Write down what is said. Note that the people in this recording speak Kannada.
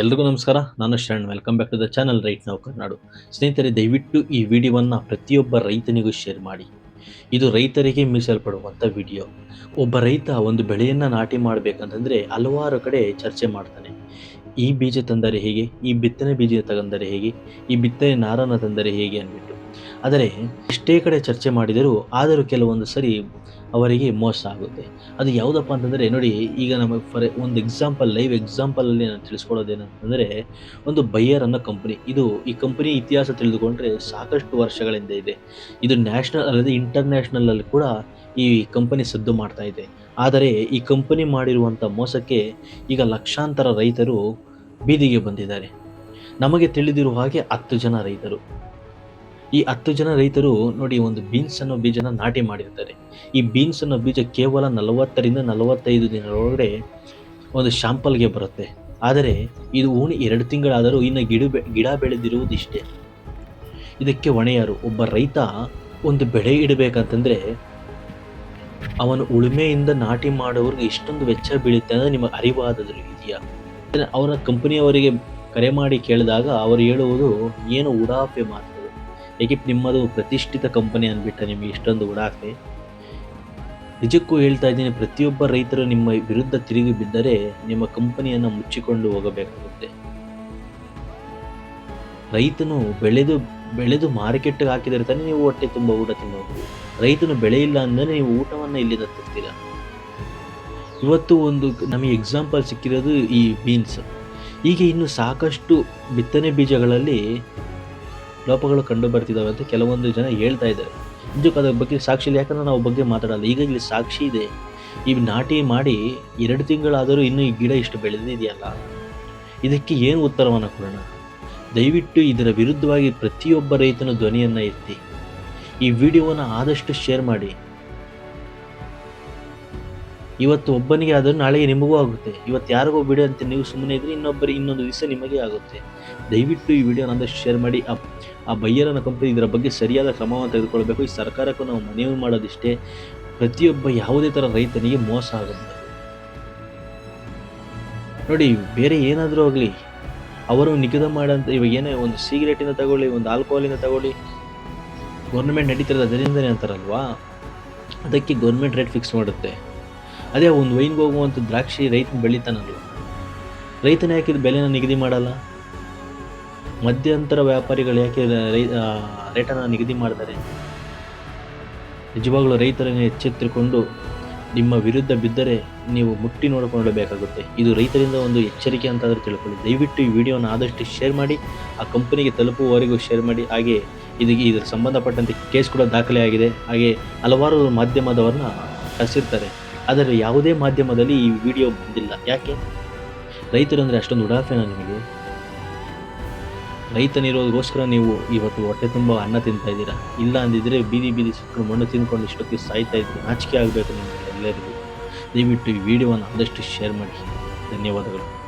ಎಲ್ರಿಗೂ ನಮಸ್ಕಾರ. ನಾನು Sharan. Welcome back to the channel right ನಾವು ಕರ್ನಾಡು ಸ್ನೇಹಿತರೆ, ದಯವಿಟ್ಟು ಈ ವಿಡಿಯೋವನ್ನು ಪ್ರತಿಯೊಬ್ಬ ರೈತನಿಗೂ ಶೇರ್ ಮಾಡಿ. ಇದು ರೈತರಿಗೆ ಮೀಸಲ್ಪಡುವಂಥ ವಿಡಿಯೋ. ಒಬ್ಬ ರೈತ ಒಂದು ಬೆಳೆಯನ್ನು ನಾಟಿ ಮಾಡಬೇಕಂತಂದರೆ ಹಲವಾರು ಕಡೆ ಚರ್ಚೆ ಮಾಡ್ತಾನೆ. ಈ ಬೀಜ ತಂದರೆ ಹೇಗೆ? ಈ ಬಿತ್ತನೆ ಬೀಜ ತಗಂದರೆ ಹೇಗೆ? ಈ ಬಿತ್ತನೆ ನಾರನ್ನು ತಂದರೆ ಹೇಗೆ ಅಂದ್ಬಿಟ್ಟು. ಆದರೆ ಎಷ್ಟೇ ಕಡೆ ಚರ್ಚೆ ಮಾಡಿದರೂ ಆದರೂ ಕೆಲವೊಂದು ಸರಿ ಅವರಿಗೆ ಮೋಸ ಆಗುತ್ತೆ. ಅದು ಯಾವುದಪ್ಪ ಅಂತಂದರೆ ನೋಡಿ, ಈಗ ನಮಗೆ ಫಾರ್ ಒಂದು ಎಕ್ಸಾಂಪಲ್, ಲೈವ್ ಎಕ್ಸಾಂಪಲಲ್ಲಿ ನಾನು ತಿಳಿಸ್ಕೊಡೋದೇನಂತಂದರೆ ಒಂದು ಬೈಯರ್ ಅನ್ನೋ ಕಂಪನಿ. ಇದು ಈ ಕಂಪನಿ ಇತಿಹಾಸ ತಿಳಿದುಕೊಂಡ್ರೆ ಸಾಕಷ್ಟು ವರ್ಷಗಳಿಂದ ಇದೆ. ಇದು ನ್ಯಾಷನಲ್ ಅಲ್ಲದೆ ಇಂಟರ್ನ್ಯಾಷನಲಲ್ಲಿ ಕೂಡ ಈ ಕಂಪನಿ ಸದ್ದು ಮಾಡ್ತಾ ಇದೆ. ಆದರೆ ಈ ಕಂಪನಿ ಮಾಡಿರುವಂಥ ಮೋಸಕ್ಕೆ ಈಗ ಲಕ್ಷಾಂತರ ರೈತರು ಬೀದಿಗೆ ಬಂದಿದ್ದಾರೆ. ನಮಗೆ ತಿಳಿದಿರುವ ಹಾಗೆ ಹತ್ತು ಜನ ರೈತರು. ಈ ಹತ್ತು ಜನ ರೈತರು ನೋಡಿ ಒಂದು ಬೀನ್ಸ್ ಅನ್ನೋ ಬೀಜನ ನಾಟಿ ಮಾಡಿರ್ತಾರೆ. ಈ ಬೀನ್ಸ್ ಅನ್ನೋ ಬೀಜ ಕೇವಲ ನಲವತ್ತರಿಂದ ನಲವತ್ತೈದು ದಿನದೊಳಗಡೆ ಒಂದು ಶಾಂಪಲ್ಗೆ ಬರುತ್ತೆ. ಆದರೆ ಇದು ಓಣಿ ಎರಡು ತಿಂಗಳಾದರೂ ಇನ್ನು ಗಿಡ ಗಿಡ ಬೆಳೆದಿರುವುದು ಇಷ್ಟೇ ಇದಕ್ಕೆ ಒಣೆಯಾರು ಒಬ್ಬ ರೈತ ಒಂದು ಬೆಳೆ ಇಡಬೇಕಂತಂದರೆ ಅವನು ಉಳುಮೆಯಿಂದ ನಾಟಿ ಮಾಡೋರಿಗೆ ಇಷ್ಟೊಂದು ವೆಚ್ಚ ಬೀಳುತ್ತೆ ಅಂದರೆ ನಿಮಗೆ ಅರಿವಾದದ್ರು ಇದೆಯಾ? ಅವರ ಕಂಪನಿಯವರಿಗೆ ಕರೆ ಮಾಡಿ ಕೇಳಿದಾಗ ಅವರು ಹೇಳುವುದು, ಏನು ಉಡಾಫೆ ಮಾತುಗಳು ಏಕೆ ನಿಮ್ಮದು ಪ್ರತಿಷ್ಠಿತ ಕಂಪನಿ ಅಂದ್ಬಿಟ್ಟು ನಿಮಗೆ ಇಷ್ಟೊಂದು ಉಡಾಕೆ ನಿಜಕ್ಕೂ ಹೇಳ್ತಾ ಇದ್ದೀನಿ, ಪ್ರತಿಯೊಬ್ಬ ರೈತರು ನಿಮ್ಮ ವಿರುದ್ಧ ತಿರುಗಿ ಬಿದ್ದರೆ ನಿಮ್ಮ ಕಂಪನಿಯನ್ನು ಮುಚ್ಚಿಕೊಂಡು ಹೋಗಬೇಕಾಗುತ್ತೆ. ರೈತನು ಬೆಳೆದು ಬೆಳೆದು ಮಾರ್ಕೆಟ್ಗೆ ಹಾಕಿದರೆ ತಾನೇ ನೀವು ಹೊಟ್ಟೆ ತುಂಬ ಊಟ ತಿನ್ನೋದು. ರೈತನು ಬೆಳೆ ಇಲ್ಲ ಅಂದರೆ ನೀವು ಊಟವನ್ನು ಇಲ್ಲಿಂದ ತರ್ತೀರ. ಇವತ್ತು ಒಂದು ನಮಗೆ ಎಕ್ಸಾಂಪಲ್ ಸಿಕ್ಕಿರೋದು ಈ ಬೀನ್ಸ್ ಹೀಗೆ ಇನ್ನು ಸಾಕಷ್ಟು ಬಿತ್ತನೆ ಬೀಜಗಳಲ್ಲಿ ಲೋಪಗಳು ಕಂಡು ಬರ್ತಿದ್ದಾವೆ ಅಂತ ಕೆಲವೊಂದು ಜನ ಹೇಳ್ತಾ ಇದ್ದಾರೆ. ನಿಜಕ್ಕೂ ಅದ್ರ ಬಗ್ಗೆ ಸಾಕ್ಷಿ ಇಲ್ಲ ಯಾಕಂದ್ರೆ ನಾವು ಬಗ್ಗೆ ಮಾತಾಡಲ್ಲ. ಈಗ ಇಲ್ಲಿ ಸಾಕ್ಷಿ ಇದೆ. ಈ ನಾಟಿ ಮಾಡಿ ಎರಡು ತಿಂಗಳಾದರೂ ಇನ್ನೂ ಈ ಗಿಡ ಇಷ್ಟು ಬೆಳೆದಿದೆಯಲ್ಲ? ಇದಕ್ಕೆ ಏನು ಉತ್ತರವನ್ನು ಕೊಡೋಣ? ದಯವಿಟ್ಟು ಇದರ ವಿರುದ್ಧವಾಗಿ ಪ್ರತಿಯೊಬ್ಬ ರೈತನ ಧ್ವನಿಯನ್ನು ಎತ್ತಿ. ಈ ವಿಡಿಯೋವನ್ನು ಆದಷ್ಟು ಶೇರ್ ಮಾಡಿ. ಇವತ್ತು ಒಬ್ಬನಿಗೆ ಆದರೂ ನಾಳೆಗೆ ನಿಮಗೂ ಆಗುತ್ತೆ. ಇವತ್ತು ಯಾರಿಗೋ ಬಿಡಿ ಅಂತ ನೀವು ಸುಮ್ಮನೆ ಇದ್ರೆ, ಇನ್ನೊಬ್ಬರಿಗೆ ಇನ್ನೊಂದು ದಿವಸ ನಿಮಗೆ ಆಗುತ್ತೆ. ದಯವಿಟ್ಟು ಈ ವಿಡಿಯೋನ ಶೇರ್ ಮಾಡಿ. ಆ ಆ ಬಯ್ಯರನ ಕಂಪನಿ ಇದರ ಬಗ್ಗೆ ಸರಿಯಾದ ಕ್ರಮವನ್ನು ತೆಗೆದುಕೊಳ್ಬೇಕು. ಈ ಸರ್ಕಾರಕ್ಕೂ ನಾವು ಮನವಿ ಮಾಡೋದಿಷ್ಟೇ. ಪ್ರತಿಯೊಬ್ಬ ಯಾವುದೇ ಥರ ರೈತನಿಗೆ ಮೋಸ ಆಗುತ್ತೆ. ನೋಡಿ, ಬೇರೆ ಏನಾದರೂ ಆಗಲಿ, ಅವರು ನಿಗದ ಮಾಡೋಂಥ ಇವಾಗ ಏನೇ ಒಂದು ಸಿಗರೇಟಿಂದ ತಗೊಳ್ಳಿ, ಒಂದು ಆಲ್ಕೋಹಾಲಿಂದ ತಗೊಳ್ಳಿ, ಗೌರ್ಮೆಂಟ್ ನಡೀತಿರೋದು ಅದರಿಂದನೇ ಅಂತಾರಲ್ವಾ? ಅದಕ್ಕೆ ಗೌರ್ಮೆಂಟ್ ರೇಟ್ ಫಿಕ್ಸ್ ಮಾಡುತ್ತೆ. ಅದೇ ಒಂದು ವೈನ್ಗೆ ಹೋಗುವಂಥ ದ್ರಾಕ್ಷಿ ರೈತನ ಬೆಳೀತಾನಲ್ಲ ರೈತನ ಯಾಕೆ ಇದು ಬೆಲೆನ ನಿಗದಿ ಮಾಡಲ್ಲ? ಮಧ್ಯಂತರ ವ್ಯಾಪಾರಿಗಳು ಯಾಕೆ ರೈ ರೇಟನ್ನು ನಿಗದಿ ಮಾಡ್ತಾರೆ? ನಿಜವಾಗ್ಲೂ ರೈತರನ್ನು ಎಚ್ಚೆತ್ತುಕೊಂಡು ನಿಮ್ಮ ವಿರುದ್ಧ ಬಿದ್ದರೆ ನೀವು ಮುಟ್ಟಿ ನೋಡಿಕೊಳ್ಳಬೇಕಾಗುತ್ತೆ. ಇದು ರೈತರಿಂದ ಒಂದು ಎಚ್ಚರಿಕೆ ಅಂತಾದರೂ ತಿಳ್ಕೊಳ್ಳಿ. ದಯವಿಟ್ಟು ಈ ವಿಡಿಯೋನ ಆದಷ್ಟು ಶೇರ್ ಮಾಡಿ, ಆ ಕಂಪನಿಗೆ ತಲುಪುವವರೆಗೂ ಶೇರ್ ಮಾಡಿ. ಹಾಗೆ ಇದಕ್ಕೆ ಇದರ ಸಂಬಂಧಪಟ್ಟಂತೆ ಕೇಸ್ ಕೂಡ ದಾಖಲೆ ಆಗಿದೆ. ಹಾಗೆ ಹಲವಾರು ಮಾಧ್ಯಮದವ್ರನ್ನ ಕರೆಸಿರ್ತಾರೆ. ಆದರೆ ಯಾವುದೇ ಮಾಧ್ಯಮದಲ್ಲಿ ಈ ವಿಡಿಯೋ ಬಂದಿಲ್ಲ. ಯಾಕೆ? ರೈತರು ಅಂದರೆ ಅಷ್ಟೊಂದು ಉಡಾಫೆನ ನಿಮಗೆ? ರೈತನಿರೋದಕ್ಕೋಸ್ಕರ ನೀವು ಇವತ್ತು ಹೊಟ್ಟೆ ತುಂಬ ಅನ್ನ ತಿಂತಾ ಇದ್ದೀರಾ? ಇಲ್ಲ ಅಂದಿದ್ರೆ ಬೀದಿ ಬೀದಿ ಸುತ್ತಲೂ ಮಣ್ಣು ತಿನ್ಕೊಂಡು ಇಷ್ಟೊತ್ತಿ ಸಾಯ್ತಾ ಇದ್ದೀರಿ ನಾಚಿಕೆ ಆಗಬೇಕು ನಿಮಗೆ ಎಲ್ಲರಿಗೂ. ದಯವಿಟ್ಟು ಈ ವಿಡಿಯೋವನ್ನು ಆದಷ್ಟು ಶೇರ್ ಮಾಡಿ. ಧನ್ಯವಾದಗಳು.